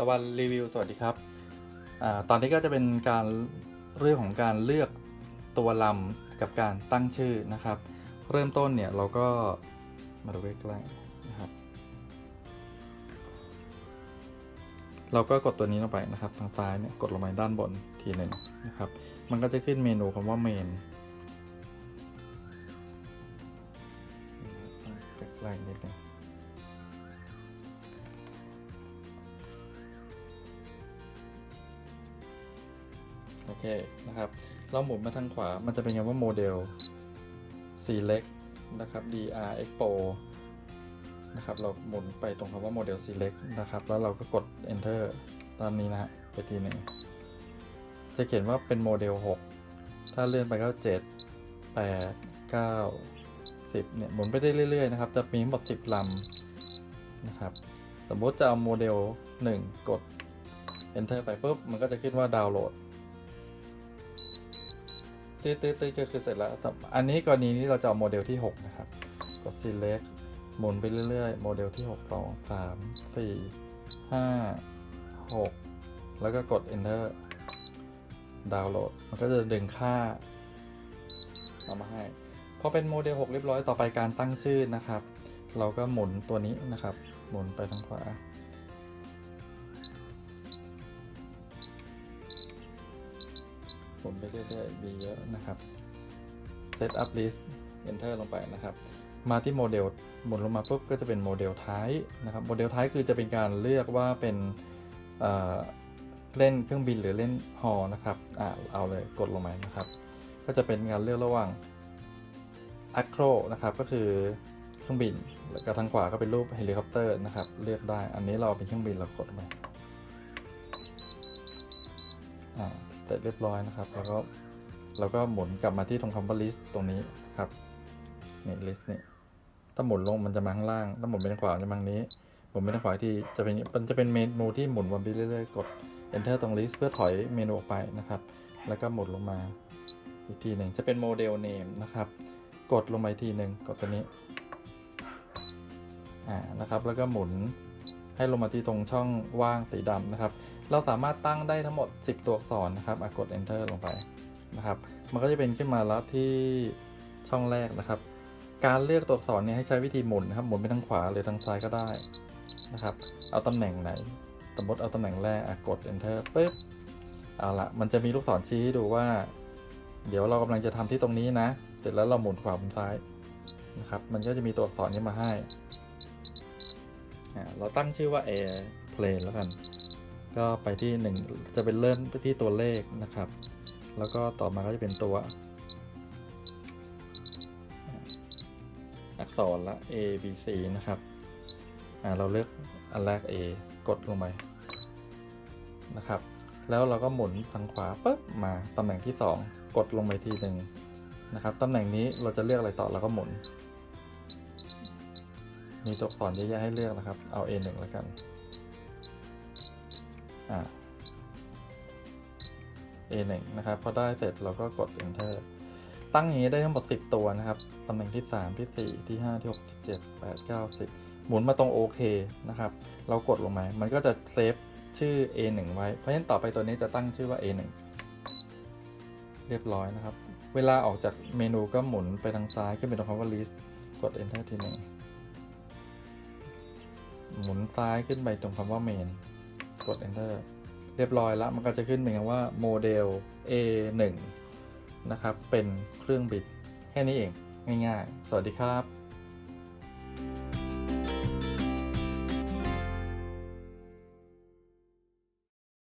ตะวันรีวิวสวัสดีครับอตอนนี้ก็จะเป็นการเรื่องของการเลือกตัวลำกับการตั้งชื่อนะครับ เริ่มต้นเนี่ยเราก็มาดูใกล้ๆนะครับเราก็กดตัวนี้ลงไปนะครับทางซ้ายเนี่ยกดลงไปด้านบนทีหนึ่งนะครับ มันก็จะขึ้นเมนูคำว่าเมนใกล้ๆนิดนึง โอเคนะครับ เราหมุนมาทางขวา มันจะเป็นคำว่าโมเดล select นะครับ dr expo นะครับ เราหมุนไปตรงคำว่าโมเดล select นะครับ แล้วเราก็กด enter ตามนี้นะฮะไปทีหนึ่งจะเขียนว่าเป็นโมเดล 6 ถ้าเลื่อนไปก็ 7 8 9 10เนี่ยหมุนไปได้เรื่อยๆนะครับ จะมีทั้งหมด 10ลำนะครับ สมมติจะเอาโมเดล 1 กด enter ไปปุ๊บ มันก็จะขึ้นว่าดาวน์โหลด ตื้อตื้อตื้อก็คือเสร็จแล้วแต่อันนี้กรณีนี้เราจะเอาโมเดลที่ 6 นะครับ กด select หมุนไปเรื่อยๆ โมเดลที่ 6 2 3 4 5 6 แล้วก็กด enter ดาวน์โหลด มันก็จะดึงค่าเอามาให้ พอเป็นโมเดล 6 เรียบร้อยต่อไปการตั้งชื่อนะครับ เราก็หมุนตัวนี้นะครับ หมุนไปทางขวา หมุนไปเรื่อยๆมีเยอะนะครับ Set up list enter ลงไปนะครับ มาที่โมเดลหมุนลงมาปุ๊บก็จะเป็นโมเดลท้ายนะครับ โมเดลท้ายคือจะเป็นการเลือกว่าเป็นเเล่นเครื่องบินหรือเล่นฮอนะครับอ่าเอาเลยกดลงมานะครับ ก็จะเป็นการเลือกระหว่าง acro นะครับก็คือเครื่องบินแล้วก็ทางขวาก็เป็นรูปเฮลิคอปเตอร์นะครับ เลือกได้ อันนี้เราเป็นเครื่องบินเรากดมาอ่า สร็จเรียบร้อยนะครับ แล้วก็เราก็หมุนกลับมาที่ตรงคำว่า list ตรงนี้ครับนี่ list นี่ถ้าหมุนลงมันจะมาข้างล่าง ถ้าหมุนไปทางขวาจะมาทางนี้หมุนไปทางขวาอีกที่จะเป็นมันจะเป็นเมนูที่หมุนวนไปเรื่อยๆ กด enter ตรง list เพื่อถอยเมนูออกไปนะครับ แล้วก็หมุนลงมาอีกทีหนึ่งจะเป็นโมเดล name นะครับ กดลงไปทีหนึ่งกดตัวนี้อ่านะครับ แล้วก็หมุนให้ลงมาที่ตรงช่องว่างสีดำนะครับ เราสามารถตั้งได้ทั้งหมด 10 ตัวอักษรนะครับกด enter ลงไปนะครับ มันก็จะเป็นขึ้นมาแล้วที่ช่องแรกนะครับ การเลือกตัวอักษรเนี่ยให้ใช้วิธีหมุนนะครับ หมุนไปทางขวาหรือทางซ้ายก็ได้นะครับ เอาตำแหน่งไหน สมมติเอาตำแหน่งแรกอะกด enter ปึ๊บ เอาละมันจะมีลูกศรชี้ให้ดูว่า เดี๋ยวเรากำลังจะทำที่ตรงนี้นะ เสร็จแล้วเราหมุนขวาบนซ้ายนะครับ มันก็จะมีตัวอักษรนี้มาให้ เราตั้งชื่อว่า airplane แล้วกัน ก็ไปที่หนึ่งจะเป็นเริ่มที่ตัวเลขนะครับ แล้วก็ต่อมาก็จะเป็นตัว อักษรละ A B C นะครับอ่าเราเลือกอันแรก A กดลงไปนะครับ แล้วเราก็หมุนทางขวาปุ๊บมาตำแหน่งที่ 2 กดลงไปทีหนึ่งนะครับตำแหน่งนี้เราจะเลือกอะไรต่อเราก็หมุน มีตัวอักษรเยอะแยะให้เลือกนะครับ เอา A1 แล้วกัน A1 นะครับ พอได้เสร็จเราก็กด enter ตั้งอย่างนี้ได้ทั้งหมด 10 ตัวนะครับ ตำแหน่งที่ 3 ที่ 4 ที่ 5 ที่ 6 ที่ 7 8 9 10 หมุนมาตรงโอเคนะครับ เรากดลงมา มันก็จะเซฟชื่อ A1 ไว้ เพราะฉะนั้นต่อไปตัวนี้จะตั้งชื่อว่า A1 เรียบร้อยนะครับ เวลาออกจากเมนูก็หมุนไปทางซ้ายขึ้นไปตรงคำว่า list กด enter ทีหนึ่งหมุนซ้ายขึ้นไปตรงคำว่า main ด enter เรียบร้อยแล้วมันก็จะขึ้นเป็นคำว่าโมเดล A1 นะครับ เป็นเครื่องบินแค่นี้เองง่ายๆ สวัสดีครับ